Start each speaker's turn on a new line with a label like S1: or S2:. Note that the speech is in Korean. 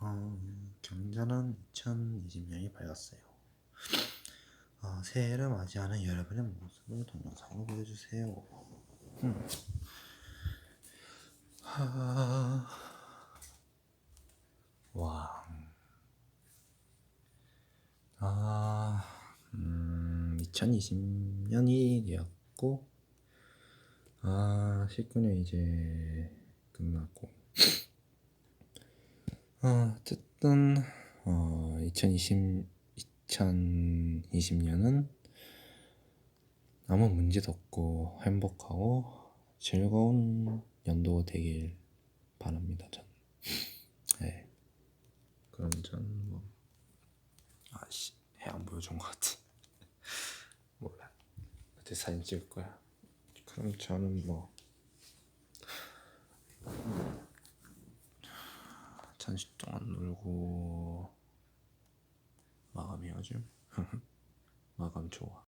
S1: 어, 경자는 2020년이 밝았어요. 어, 새해를 맞이하는 여러분의 모습을 동영상으로 보여주세요. 음. 하... 와. 아, 음, 2020년이 되었고, 아, 19년 이제 끝났고, 어, 어쨌든, 어, 2020, 2020년은 아무 문제도 없고, 행복하고, 즐거운 연도 되길 바랍니다, 전. 네. 그럼 전 뭐, 아씨, 해 안 보여준 것 같아. 몰라. 어떻게 사진 찍을 거야? 그럼 저는 뭐, 잠시 동안 놀고, 마감해야죠. 마감 좋아.